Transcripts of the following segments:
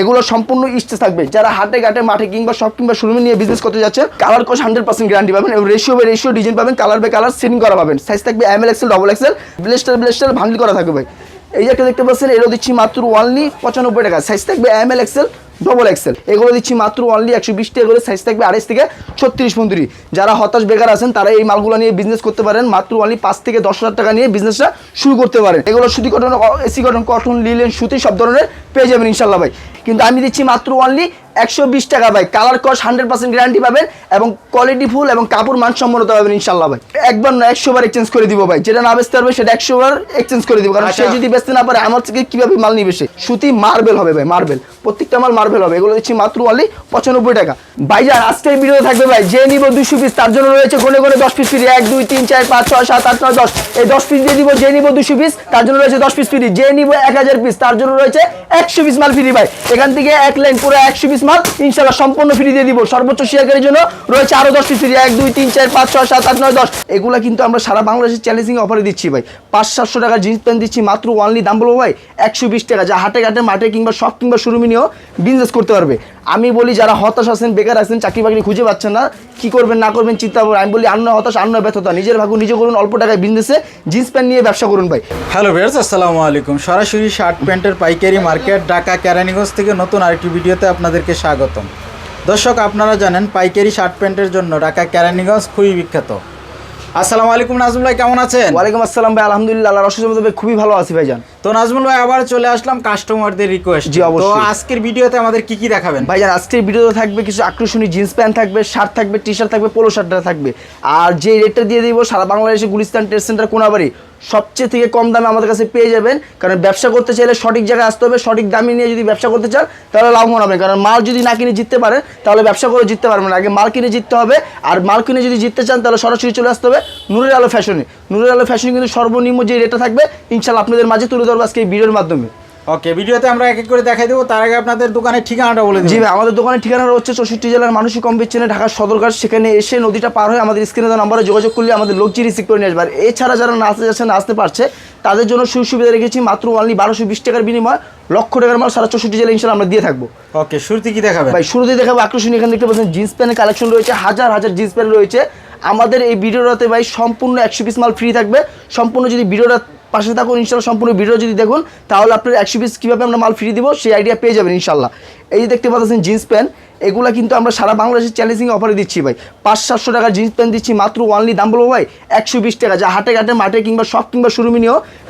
এগুলো সম্পূর্ণ ইস্টে থাকবে। যারা হাটে ঘাটে, মাঠে কিংবা সব কিংবা শোরুমে নিয়ে বিজনেস করতে যাচ্ছে colour course hundred percent guarantee পাবেন এবং রেশিও বাই রেশিও ডিজাইন পাবেন কালার বাই কালার সেটিং করা পাবেন। সাইজ থাকবে M L XL double XL ব্লেস্টার ব্লেস্টার ভাঙলি করা থাকবে এই যে একটা দেখতে পাচ্ছেন, এরও দিচ্ছি মাত্র ওয়ানলি পঁচানব্বই টাকা। সাইজ থাকবে M L XL double XL এগুলো দিচ্ছি মাত্র অনলি একশো বিশ টাকা করে। সাইজ থাকবে আড়াইশ থেকে ছত্রিশ পঁয়ত্রিশ যারা হতাশ বেকার আছেন, তারা এই মালগুলো নিয়ে বিজনেস করতে পারেন। মাত্র অনলি পাঁচ থেকে দশ হাজার টাকা নিয়ে বিজনেসটা শুরু করতে পারেন। এগুলো সুতি cotton AC cotton cotton linen সুতি সব ধরনের পেয়ে যাবেন ইনশাল্লাহ ভাই। কিন্তু আমি দিচ্ছি মাত্র অনলি একশো বিশ টাকা ভাই। কালার কস হান্ড্রেড পার্সেন্ট গ্যারান্টি পাবেন এবং কোয়ালিটি ফুল এবং কাপড় মানসম্মত পাবেন ইনশাল্লাহ ভাই। একবার না একশো বার এক্সচেঞ্জ করে দিব ভাই। যেটা না বেচতে পারবে সেটা একশো বার এক্সচেঞ্জ করে দিব। কারণ সে আচ্ছা। যদি বেচতে না পারে আমার থেকে কীভাবে মাল নিবে সে? সুতি মার্বেল হবে ভাই মার্বেল প্রত্যেকটা মাল মার্বেল হবে। এগুলো দিচ্ছি মাত্র অনলি পঁচানব্বই টাকা। ভাইজান আজকের ভিডিও থাকবে ভাই যে নিব দুশো পিস তার জন্য রয়েছে কোনে কোনে দশ পিস ফ্রি এক দুই তিন চার পাঁচ ছয় সাত আট নয় দশ। এই দশ পিস দিয়ে দিব যে নিব দুশো পিস তার জন্য রয়েছে দশ পিস ফ্রি যে নিব এক হাজার পিস তার জন্য রয়েছে একশো পিস মাল ফ্রি ভাই। এখান থেকে এক লাইন পুরো একশো পিস মাল ইনশাল্লাহ সম্পূর্ণ ফ্রি দিয়ে দিব। সর্বোচ্চ শেয়ারের জন্য রয়েছে আরও দশটি ফ্রি এক, দুই, তিন, চার, পাঁচ, ছয়, সাত, আট, নয়, দশ। এগুলো কিন্তু আমরা সারা বাংলাদেশের চ্যালেঞ্জিং অফারে দিচ্ছি ভাই। পাঁচ, সাতশো টাকার জিন্স প্যান্ট দিচ্ছি, মাত্র ওয়ানলি দাম বলব ভাই, একশো বিশ টাকা। যা হাটে ঘাটে, মাঠে কিংবা শখ কিংবা শোরুমে নিয়েও বিজনেস করতে পারবে। আমি বলি যারা হতাশ আছেন বেকার আছেন চাকরি বাকরি খুঁজে পাচ্ছেন না কি করবেন না করবেন চিন্তা করবেন। আমি বলি আন্ন হতাশ আন্ন ব্যর্থতা। নিজের ভাগ্য নিজে করুন অল্প টাকায় বিজনেসে জিন্স প্যান্ট নিয়ে ব্যবসা করুন ভাই। হ্যালো ভিউয়ার্স আসসালামু আলাইকুম। সরাসরি শার্ট প্যান্টের পাইকারি মার্কেট ঢাকা কেরানীগঞ্জ থেকে নতুন আরেকটি ভিডিওতে আপনাদেরকে স্বাগতম। দর্শক আপনারা জানেন পাইকারি শার্ট প্যান্টের জন্য ঢাকা কেরানীগঞ্জ খুবই বিখ্যাত। আসসালামু আলাইকুম নাজমুল ভাই কেমন আছেন? ওয়ালাইকুম আসসালাম ভাই আলহামদুলিল্লাহ আল্লাহ রসুল ভাই খুবই ভালো আছি ভাইজান। তো নাজমুল ভাই আবার চলে আসলাম কাস্টমারদের রিকোয়েস্ট জি, অবশ্যই। তো আজকের ভিডিওতে আমাদের কি কি দেখাবেন? ভাইজান আজকের ভিডিওতে থাকবে কিছু আকর্ষণীয় জিন্স প্যান্ট থাকবে শার্ট থাকবে টি শার্ট থাকবে পোলো শার্টটা থাকবে। আর যে রেটটা দিয়ে দিব সারা বাংলাদেশে গুলিস্তান ট্রেড সেন্টার কোনাবাড়ি সবচেয়ে থেকে কম দামে আমাদের কাছে পেয়ে যাবেন। কারণ ব্যবসা করতে চাইলে সঠিক জায়গায় আসতে হবে সঠিক দামে নিয়ে যদি ব্যবসা করতে চান তাহলে লাভবান হবে কারণ মাল যদি না কিনে জিততে পারেন তাহলে ব্যবসা করে জিততে পারবেন না। আগে মাল কিনে জিততে হবে আর মাল কিনে যদি জিততে চান তাহলে সরাসরি চলে আসতে হবে নুরের আলো ফ্যাশনে নুরের আলো ফ্যাশনে কিন্তু সর্বনিম্ন যে রেটটা থাকবে ইনশাল্লাহ আপনাদের মাঝে তুলে ধরবো আজকে এই ভিডিওর মাধ্যমে। ওকে ভিডিওতে আমরা এক এক করে দেখাই দেবো। তার আগে আপনাদের দোকানের ঠিকানাটা বলে জি ভাই আমাদের দোকানের ঠিকানা হচ্ছে চৌষট্টি জেলার মানুষই কম বেচছেন ঢাকার সদরঘাট। সেখানে এসে নদীটা পার হয়ে আমাদের স্ক্রিনে নম্বরে যোগাযোগ করলে আমাদের লোকজি রিসিভ করে নিয়ে আসবে। আর এছাড়া যারা না আসতে যাচ্ছে না আসতে পারছে তাদের জন্য সুবিধা রেখেছি মাত্র অনলি বারোশো বিশ টাকার বিনিময় লক্ষ টাকার মাল সারা চৌষট্টি জেলা ইনশাল আমরা দিয়ে থাকব। ওকে শুরুতে কি দেখাবে ভাই শুরুতে দেখাবো আকর্ষণীয় এখানে দেখতে পাচ্ছেন জিন্স প্যান্টের কালেকশন রয়েছে হাজার হাজার জিন্স প্যান্ট রয়েছে। আমাদের এই ভিডিওটাতে ভাই সম্পূর্ণ একশো পিস মাল ফ্রি থাকবে। সম্পূর্ণ যদি ভিডিওটা পাশে থাকুন, ইনশাল্লাহ সম্পূর্ণ ভিডিও যদি দেখুন, তাহলে আপনার একশো পিস কীভাবে আমরা মাল ফ্রি দিব, সেই আইডিয়া পেয়ে যাবেন ইনশাল্লাহ। এই যে দেখতে পাচ্ছেন জিন্স প্যান্ট এগুলা কিন্তু আমরা সারা বাংলাদেশের চ্যালেঞ্জিং অফারে দিচ্ছি ভাই। পাঁচ, সাতশো টাকার জিন্স প্যান্ট দিচ্ছি, মাত্র ওয়ানলি দাম বলব ভাই, একশো বিশ টাকা। যা হাটে ঘাটে, মাঠে কিংবা শপ কিংবা শোরুমে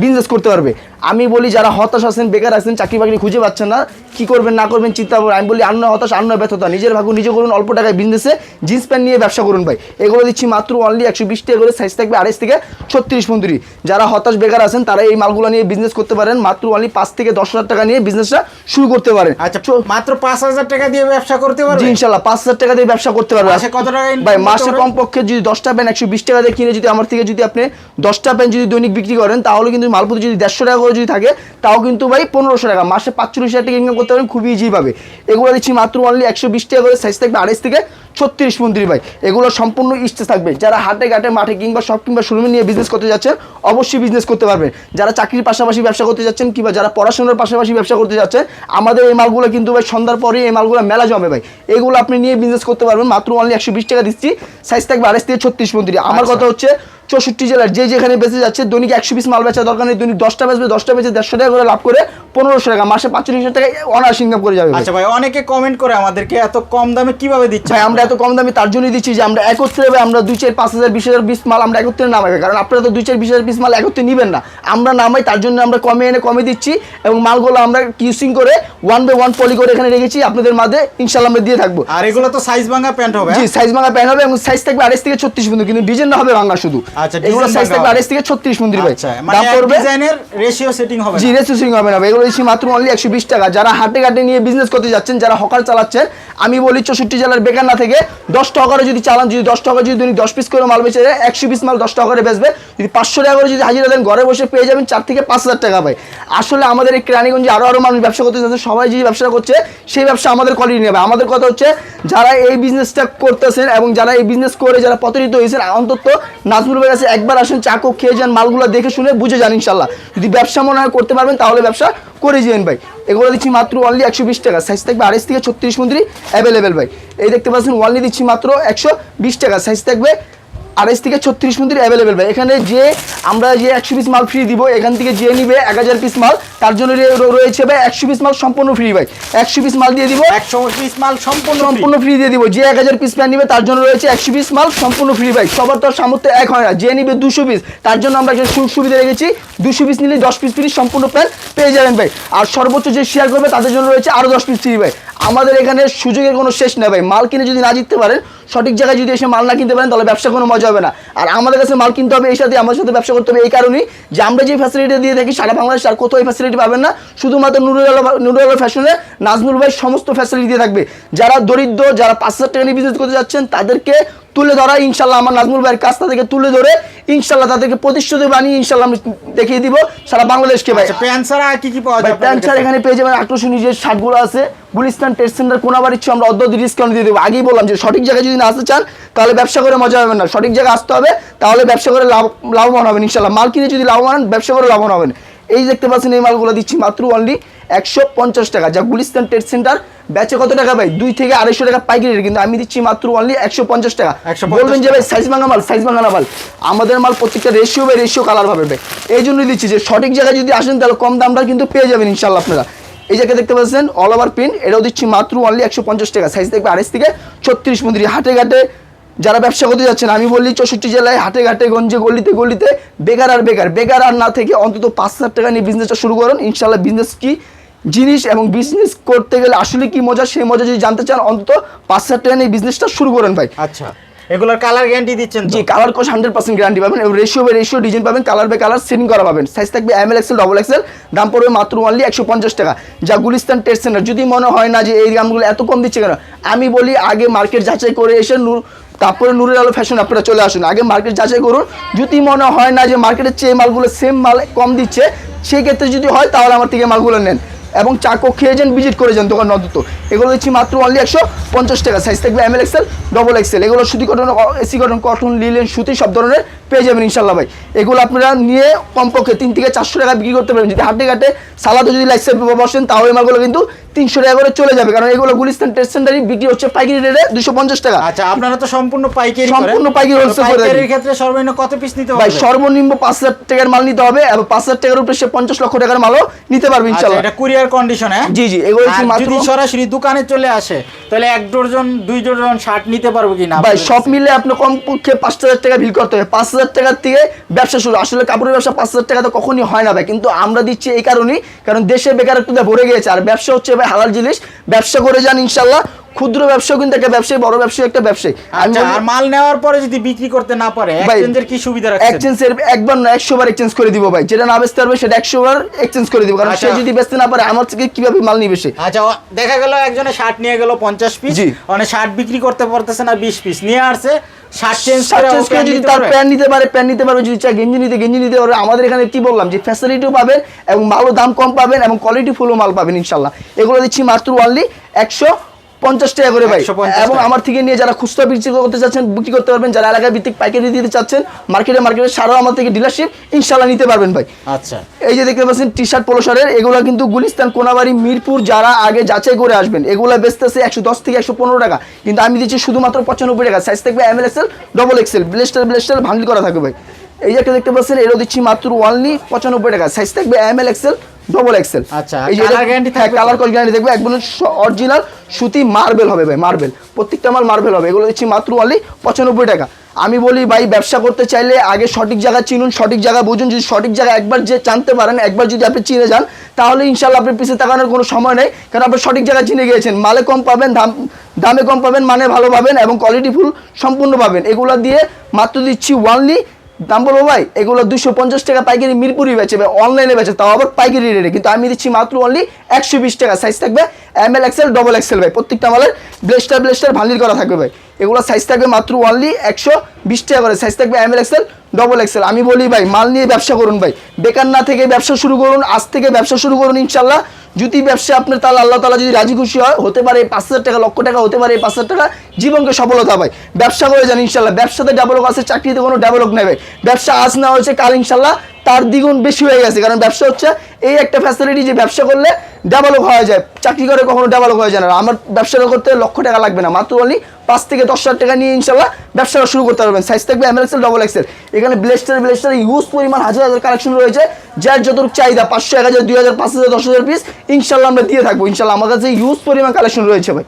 বিজনেস করতে পারবে। আমি বলি যারা হতাশ আছেন বেকার আছেন চাকরি বাকরি খুঁজে পাচ্ছেন না কি করবেন না করবেন চিন্তা করবেন আমি বলি আন্ন হতাশ আন্ন ব্যর্থতা। নিজের ভাগ্য নিজে করুন অল্প টাকায় বিজনেসে জিন্স প্যান্ট নিয়ে ব্যবসা করুন ভাই। এগুলো দিচ্ছি মাত্র অনলি একশো বিশ টাকা করে সাইজ থাকবে আড়াইশ থেকে ছত্রিশ পঁয়ত্রিশ যারা হতাশ বেকার আছেন তারা এই মালগুলো নিয়ে বিজনেস করতে পারেন মাত্র অনলি পাঁচ থেকে দশ হাজার টাকা নিয়ে বিজনেসটা শুরু করতে পারেন। আচ্ছা মাত্র পাঁচ হাজার টাকা দিয়ে ব্যবসা করতে পারবেন ইনশাল্লাহ পাঁচ হাজার টাকা দিয়ে ব্যবসা করতে পারবে। মাসে কত টাকা ভাই মাসে? কমপক্ষে যদি দশটা প্যান্ট একশো বিশ টাকা দিয়ে কিনে যদি আমার থেকে যদি আপনি দশটা প্যান্ট যদি দৈনিক বিক্রি করেন তাহলে কিন্তু মালপত্র যদি দেড়শো টাকা করে যদি থাকে তাও কিন্তু ভাই পনেরোশো টাকা। মাসে পাঁচচল্লিশ হাজার টাকা ইনকাম করতে পারেন খুবই ইজি পাবে এগুলো দিচ্ছি মাত্র অনলি একশো বিশ টাকা করে সাইজ থাকবে আড়াইশ থেকে ছত্রিশ মন্ত্রী ভাই। এগুলো সম্পূর্ণ ইস্টে থাকবে। যারা হাটে ঘাটে মাঠে কিংবা সব কিংবা শোরুমে নিয়ে বিজনেস করতে যাচ্ছেন অবশ্যই বিজনেস করতে পারবেন। যারা চাকরির পাশাপাশি ব্যবসা করতে যাচ্ছেন কিংবা যারা পড়াশোনার পাশাপাশি ব্যবসা করতে যাচ্ছেন আমাদের এই মালগুলো কিন্তু ভাই সন্ধ্যার পরে এই মালগুলো মেলা জমে ভাই। এগুলো আপনি নিয়ে বিজনেস করতে পারবেন মাত্র অনলি একশো বিশ টাকা দিচ্ছি সাইজ থাকবে আড়াইশ থেকে ছত্রিশ মন্ত্রী। আমার আচ্ছা। কথা হচ্ছে চৌষট্টি জেলার যে যেখানে বেঁচে যাচ্ছে দৈনিক একশো পিস মাল বেচা দরকার নেই, দৈনিক দশটা বেচবে, দশটা বেঁচে দেড়শো টাকা করে লাভ করে পনেরোশো টাকা মাসে পাঁচচল্লিশ হাজার টাকা অনার্স ইনকাম করে যাবে আচ্ছা ভাই অনেকে কমেন্ট করে আমাদেরকে এত কম দামে কীভাবে দিচ্ছে? ভাই আমরা এত কম দামে তার জন্যই দিচ্ছি যে আমরা একত্রে আমরা দুই চার পাঁচ হাজার বিশ হাজার পিস মাল আমরা একত্রে নামাই কারণ আপনারা তো দুই চার বিশ হাজার পিস মাল একত্রে নেবেন না। আমরা নামাই তার জন্য আমরা কমে এনে কমে দিচ্ছি এবং মালগুলো আমরা কিউসিং করে ওয়ান বাই ওয়ান পলি করে এখানে রেখেছি। আপনাদের মাঝে ইনশাল্লাহ আমরা দিয়ে থাকব। আর এগুলো তো সাইজ ভাঙা প্যান্ট হবে জি হ্যাঁ? সাইজ ভাঙা প্যান্ট হবে এবং সাইজ থাকবে আড়াইশ থেকে ছত্রিশ পর্যন্ত কিন্তু ডিজাইন হবে ভাঙা শুধু। আচ্ছা, এগুলো সাইজ থাকবে আড়াইশ থেকে ছত্রিশ পর্যন্ত ভাই। আচ্ছা মানে দাম পড়বে। ডিজাইনের রেশিও সেটিং হবে জি না। রেজিস্ট্রেশন হবে না ভাই। এগুলো দিচ্ছি মাত্র অনলি একশো বিশ টাকা। যারা হাটে ঘাটে নিয়ে বিজনেস করতে যাচ্ছেন, যারা হকার চালাচ্ছেন, আমি বলি চৌষট্টি জেলার বেকার না থেকে দশ টাকা করে যদি চালান, যদি দশ টাকা যদি দশ পিস করে মাল বেচে একশো পিস মাল দশ টাকা করে বেচবে। যদি পাঁচশো টাকা করে যদি হাজিরা দেন, ঘরে বসে পেয়ে যাবেন চার থেকে পাঁচ হাজার টাকা ভাই। আসলে আমাদের এই কেরানীগঞ্জে আরও আরও মানুষ ব্যবসা করতে যাচ্ছে, সবাই যে ব্যবসা করছে, সেই ব্যবসা আমাদের কোয়ালিটি নেবে আমাদের কথা হচ্ছে, যারা এই বিজনেসটা করতেছেন এবং যারা এই বিজনেস করে যারা প্রতারিত হয়েছেন, অন্তত নাজমুল ভাইয়ের কাছে একবার আসেন চাকু খেয়ে যান, মালগুলো দেখে শুনে বুঝে যান ইনশাল্লাহ। যদি ব্যবসা মনে হয় করতে পারবেন, তাহলে ব্যবসা করে যাবেন ভাই। এগুলো দিচ্ছি মাত্র অনলি একশো বিশ টাকা। সাইজ থাকবে আড়াইশ থেকে ছত্রিশ মন্ত্রী অ্যাভেলেবেল ভাই। এই দেখতে পাচ্ছেন অনলি দিচ্ছি মাত্র একশো বিশ টাকা। সাইজ থাকবে আড়াইশ থেকে ছত্রিশ মন্দির অ্যাভেলেবেল ভাই। এখানে যে আমরা যে একশো পিস মাল ফ্রি দিব এখান থেকে যে নিবে এক হাজার পিস মাল তার জন্য রয়েছে ভাই একশো পিস মাল সম্পূর্ণ ফ্রি ভাই। একশো পিস মাল দিয়ে দিব। একশো পিস মাল সম্পূর্ণ সম্পূর্ণ ফ্রি দিয়ে দিব। যে এক হাজার পিস প্যান নিবে তার জন্য রয়েছে একশো পিস মাল সম্পূর্ণ ফ্রি ভাই। সবার তো আর সামর্থ্য এক হয় না। যে নিবে দুশো পিস তার জন্য আমরা একটা সুবিধা রেখেছি দুশো পিস নিলে দশ পিস ফ্রি সম্পূর্ণ প্যান পেয়ে যাবেন ভাই। আর সর্বোচ্চ যে শেয়ার করবে তাদের জন্য রয়েছে আরও দশ পিস ফ্রি ভাই। আমাদের এখানে সুযোগের কোনো শেষ নেই ভাই। মাল কিনে যদি না জিততে পারেন, সঠিক জায়গায় যদি এসে মাল না কিনতে পারেন, তাহলে ব্যবসা কোনো মজা হবে না। আর আমাদের কাছে মাল কিনতে হবে এই সাথে, আমাদের সাথে ব্যবসা করতে হবে এই কারণেই যে আমরা যে ফ্যাসিলিটি দিয়ে থাকি সারা বাংলাদেশ, আর কোথাও এই ফ্যাসিলিটি পাবেন না। শুধুমাত্র নুরুল নুরুল ফ্যাশনে নাজমুল ভাই সমস্ত ফ্যাসিলিটি দিয়ে থাকবে। যারা দরিদ্র, যারা পাঁচ হাজার টাকা নিয়ে বিজনেস করতে যাচ্ছেন, তাদেরকে তুলে ধরা ইনশাল্লাহ আমার নাজমুল ভাইয়ের কাছ থেকে তুলে ধরে ইনশাল্লাহ তাদেরকে প্রতিশ্রুতি বানিয়ে ইনশাল্লাহ আমি দেখিয়ে দিব সারা বাংলাদেশকে ভাই। আচ্ছা প্যান্ট ছাড়া আর কি কি পাওয়া যায় আপনাদের এখানে পেয়ে যাবেন আকর্ষণীয় যে শার্টগুলো আছে। গুলিস্তান টেস্ট সেন্টার কোনাবার ইচ্ছে আমরা অর্ধ ডিসকাউন্ট দিয়ে দেবো। আগেই বললাম যে সঠিক জায়গায় যদি না আসতে চান তাহলে ব্যবসা করে মজা হবে না। সঠিক জায়গায় আসতে হবে তাহলে ব্যবসা করে লাভ লাভবান হবেন ইনশাল্লাহ। মাল কিনে যদি লাভবান হন, ব্যবসা করে লাভবান হবেন। এই দেখতে পাচ্ছেন এই মালগুলো দিচ্ছি মাত্র অনলি একশো পঞ্চাশ টাকা যা গুলিস্তান ট্রেড সেন্টার বেচে কত টাকা ভাই? দুই থেকে আড়াইশো টাকা পাইকারি কিন্তু আমি দিচ্ছি মাত্র অনলি একশো পঞ্চাশ টাকা। 150 বলবেন যে ভাই সাইজ ভাঙা মাল সাইজ ভাঙা মাল। আমাদের মাল প্রত্যেকটা রেশিও বাই রেশিও কালার পাবে ভাই। এই জন্যই দিচ্ছি যে সঠিক জায়গায় যদি আসেন তাহলে কম দামটা কিন্তু পেয়ে যাবেন ইনশাল্লাহ আপনারা। এই জায়গায় দেখতে পাচ্ছেন অল ওভার প্রিন্ট এটাও দিচ্ছি মাত্র অনলি একশো পঞ্চাশ টাকা। সাইজ দেখবে আড়াইশ থেকে ছত্রিশ মন্দির হাটে ঘাটে যারা ব্যবসা করতে যাচ্ছেন আমি বললি চৌষট্টি জেলায় হাটে ঘাটে গঞ্জে গলিতে গলিতে বেকার আর বেকার। বেকার আর না থেকে অন্তত পাঁচ হাজার টাকা নিয়ে বিজনেসটা শুরু করুন। ইনশাল্লাহ বিজনেস কি জিনিস এবং বিজনেস করতে গেলে আসলে কি মজা? সেই মজা যদি জানতে চান অন্তত পাঁচ হাজার টাকা নিয়ে বিজনেসটা শুরু করেন ভাই। আচ্ছা। এগুলোর কালার গ্যারান্টি দিচ্ছেন? জি colour course hundred percent guarantee পাবেন এবং রেশিও বাই রেশিও ডিজাইন পাবেন কালার বাই কালার সেটিং করা পাবেন। সাইজ থাকবে M L XL double XL দাম পড়বে মাত্র অনলি একশো পঞ্চাশ টাকা। যা গুলিস্তান টেস্ট সেন্টার যদি মনে হয় না যে এই দামগুলো এত কম দিচ্ছে কেন? আমি বলি আগে মার্কেট যাচাই করে এসে নূর তারপরে নূরের আলো ফ্যাশন আপনারা চলে আসুন। আগে মার্কেট যাচাই করুন। যদি মনে হয় না যে মার্কেটের চেয়ে মালগুলো সেম মাল কম দিচ্ছে সেই ক্ষেত্রে যদি হয় তাহলে আমার থেকে মালগুলো নেন। এবং চাকো খেয়ে যান ভিজিট করে যান দোকান অন্তত এগুলো দিচ্ছি মাত্র অনলি একশো পঞ্চাশ টাকা। সাইজ থাকবে M L XL double XL এগুলো সুতি cotton AC cotton cotton linen সুতি, সব ধরনের পেয়ে যাবেন ইনশাল্লাহ ভাই। এগুলো আপনারা নিয়ে কমপক্ষে তিন থেকে চারশো টাকা বিক্রি করতে পারেন যদি হাটে ঘাটে সালাদও যদি লাইসেন্স বসেন তাহলে মাগুলো কিন্তু তিনশো টাকা করে চলে যাবে কারণ এগুলো গুলিস্তান সেন্টারই বিক্রি হচ্ছে পাইকারি রেটে দুশো পঞ্চাশ টাকা। আচ্ছা আপনারা তো সম্পূর্ণ পাইকারি সম্পূর্ণ পাইকারি করে পাইকারির ক্ষেত্রে সর্বনিম্ন কত পিস নিতে ভাই হবে? সর্বনিম্ন পাঁচ হাজার টাকার মাল নিতে হবে এবং পাঁচ হাজার টাকার উপরে সে পঞ্চাশ লক্ষ টাকার মালও নিতে পারবে আচ্ছা এটা কুরিয়ার কন্ডিশনে জি, জি, এগুলো যদি সরাসরি দোকানে চলে আসে তাহলে এক ডজন দুই ডজন শার্ট নিতে পারব কিনা? ভাই সব? মিলে আপনার কমপক্ষে পাঁচ হাজার টাকা বিল করতে হবে। পাঁচ হাজার টাকার থেকে ব্যবসা শুরু। আসলে কাপড়ের ব্যবসা পাঁচ হাজার টাকা তো কখনই হয় না ভাই। কিন্তু আমরা দিচ্ছি এই কারণেই কারণ দেশে বেকারত্বতে ভরে গিয়েছে। আর ব্যবসা হচ্ছে হালাল জিনিস ব্যবসা করে যান ইনশাল্লাহ। ক্ষুদ্র ব্যবসাও কিন্তু একটা ব্যবসায়ী বড় ব্যবসায়ী একটা ব্যবসায়ী। আচ্ছা আর মাল নেওয়ার পরে যদি বিক্রি করতে না পারে এক্সচেঞ্জের কি সুবিধা রাখছেন? এক্সচেঞ্জের একবার না একশো বার এক্সচেঞ্জ করে দিব ভাই। যেটা না বেচতে পারবে সেটা একশো বার এক্সচেঞ্জ করে দিব। কারণ সে আচ্ছা। যদি বেচতে না পারে আমার থেকে কীভাবে মাল নিবে সে? আচ্ছা দেখা গেল একজনে শার্ট নিয়ে গেল পঞ্চাশ পিস জি। মানে শার্ট বিক্রি করতে পারতেছে না বিশ পিস নিয়ে আসছে শার্ট চেঞ্জ চেঞ্জ করে যদি তার প্যান্ট নিতে পারে প্যান্ট নিতে পারবে যদি চায় গেঞ্জি নিতে গেঞ্জি নিতে পারবে আমাদের এখানে কি বললাম? যে ফ্যাসিলিটিও পাবেন এবং মালও দাম কম পাবেন এবং কোয়ালিটি ফুলও মাল পাবেন ইনশাল্লাহ। এগুলো দিচ্ছি মাত্র অনলি একশো পঞ্চাশ টাকা করে ভাই। 150 এবং আমার থেকে নিয়ে যারা খুচরা বিক্রি করতে চাচ্ছেন বিক্রি করতে পারবেন যারা এলাকায় ভিত্তিক পাইকারি দিতে চাচ্ছেন মার্কেটে মার্কেটে সারাও আমার থেকে ডিলারশিপ ইনশাল্লাহ নিতে পারবেন ভাই। আচ্ছা। এই যে দেখতে পাচ্ছেন টি শার্ট পোলো শার্টের এগুলো কিন্তু গুলিস্তান কোনাবাড়ি মিরপুর যারা আগে যাচাই করে আসবেন এগুলো বেচতেছে একশো দশ থেকে একশো পনেরো টাকা। কিন্তু আমি দিচ্ছি শুধুমাত্র পঁচানব্বই টাকা। সাইজ থাকবে M L XL double XL ব্লেস্টার ব্লেস্টার ভান্ডিল করা থাকবে ভাই। এই যে একটা দেখতে পাচ্ছেন এটাও দিচ্ছি মাত্র ওয়ানলি পঁচানব্বই টাকা। সাইজ থাকবে M L XL double XL আচ্ছা, colour guarantee থাকবে তো? কালার কোড গ্যারান্টি দেখবে একদম অরিজিনাল সুতি মার্বেল হবে ভাই মার্বেল প্রত্যেকটা মাল মার্বেল হবে। এগুলো দিচ্ছি মাত্র অনলি পঁচানব্বই টাকা। আমি বলি ভাই ব্যবসা করতে চাইলে আগে সঠিক জায়গা চিনুন সঠিক জায়গা বুঝুন। যদি সঠিক জায়গা একবার যে জানতে পারেন একবার যদি আপনি চিনে যান তাহলে ইনশাল্লাহ আপনি পিছিয়ে তাকানোর কোনো সময় নেই। কারণ আপনি সঠিক জায়গা চিনে গিয়েছেন। মালে কম পাবেন দাম দামে কম পাবেন মানে ভালো পাবেন এবং কোয়ালিটি ফুল সম্পূর্ণ পাবেন। এগুলো দিয়ে মাত্র দিচ্ছি ওয়ানলি দাম বলব ভাই, এগুলো দুশো পঞ্চাশ টাকা পাইকারি মিরপুরি বেচে অনলাইনে বেচে, তাও আবার পাইকারি রেটে কিন্তু আমি দিচ্ছি মাত্র অনলি একশো বিশ টাকা। সাইজ থাকবে M L XL double XL ভাই। প্রত্যেকটা আমাদের ব্লেস্টার ব্লেস্টার ভান্ডিল করা থাকবে ভাই। এগুলো সাইজ থাকবে মাত্র অনলি একশো বিশ টাকা করে। সাইজ থাকবে M L XL double XL আমি বলি ভাই, মাল নিয়ে ব্যবসা করুন ভাই। বেকার না থেকে ব্যবসা শুরু করুন, আজ থেকে ব্যবসা শুরু করুন ইনশাল্লাহ যদি ব্যবসা আপনার তাহলে আল্লাহ তালা যদি রাজি খুশি হয়, হতে পারে পাঁচ হাজার টাকা, লক্ষ টাকা, হতে পারে পাঁচ হাজার টাকা, জীবনকে সফলতা পায় ব্যবসা করে যান ইনশাল্লাহ ব্যবসাতে ডেভেলপ আছে, চাকরিতে কোনো ডেভেলপ ভাই। ব্যবসা আজ না হয়েছে, কাল ইনশাল্লাহ তার দ্বিগুণ বেশি হয়ে গেছে। কারণ ব্যবসা হচ্ছে, এই একটা ফ্যাসিলিটি যে ব্যবসা করলে ডেভেলপ হওয়া যায়। চাকরি করে কখনো ডেভেলপ হয়ে যায় না। আমার ব্যবসাটা করতে লক্ষ টাকা লাগবে না। মাত্র অনলি পাঁচ থেকে দশ হাজার টাকা নিয়ে ইনশাল্লাহ ব্যবসাটা শুরু করতে পারবেন। সাইজ থাকবে এম এক্সেল ডবল এক্সেল এখানে ব্লেস্টার ব্লেস্টার ইউজ পরিমাণ হাজার হাজার কালেকশন রয়েছে। যার যতটুকু চাহিদা, পাঁচশো, এক হাজার, দুই হাজার, পাঁচ হাজার, দশ হাজার পিস ইনশাল্লাহ আমরা দিয়ে থাকব। ইনশাল্লাহ আমার কাছে ইউজ পরিমাণ কালেকশন রয়েছে ভাই।